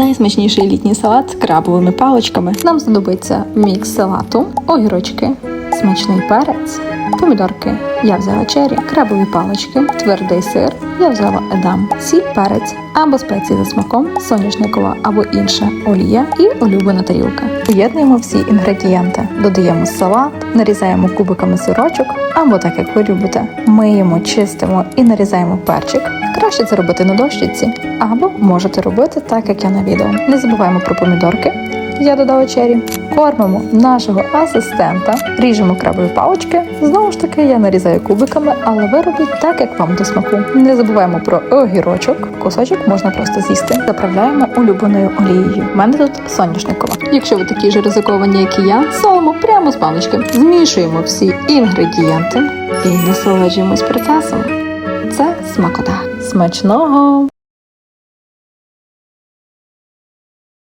Найсмачніший літній салат з крабовими паличками. Нам знадобиться мікс салату, огірочки, смачний перець, помідорки. Я взяла чері, крабові палички, твердий сир. Я взяла едам, сіль, перець або спеції за смаком, соняшникова або інша олія і улюблена тарілка. Поєднуємо всі інгредієнти, додаємо салат, нарізаємо кубиками сирочок або так як ви любите. Миємо, чистимо і нарізаємо перчик. Краще це робити на дощиці, або можете робити так, як я на відео. Не забуваємо про помідорки. Я додала чері, кормимо нашого асистента, ріжемо крабові палички. Знову ж таки, я нарізаю кубиками, але ви робіть так, як вам до смаку. Не забуваємо про огірочок. Кусочок можна просто з'їсти. Заправляємо улюбленою олією. У мене тут соняшникова. Якщо ви такі ж ризиковані, як і я, солимо прямо з палички. Змішуємо всі інгредієнти і насолоджуємось процесом. Це смакота. Смачного!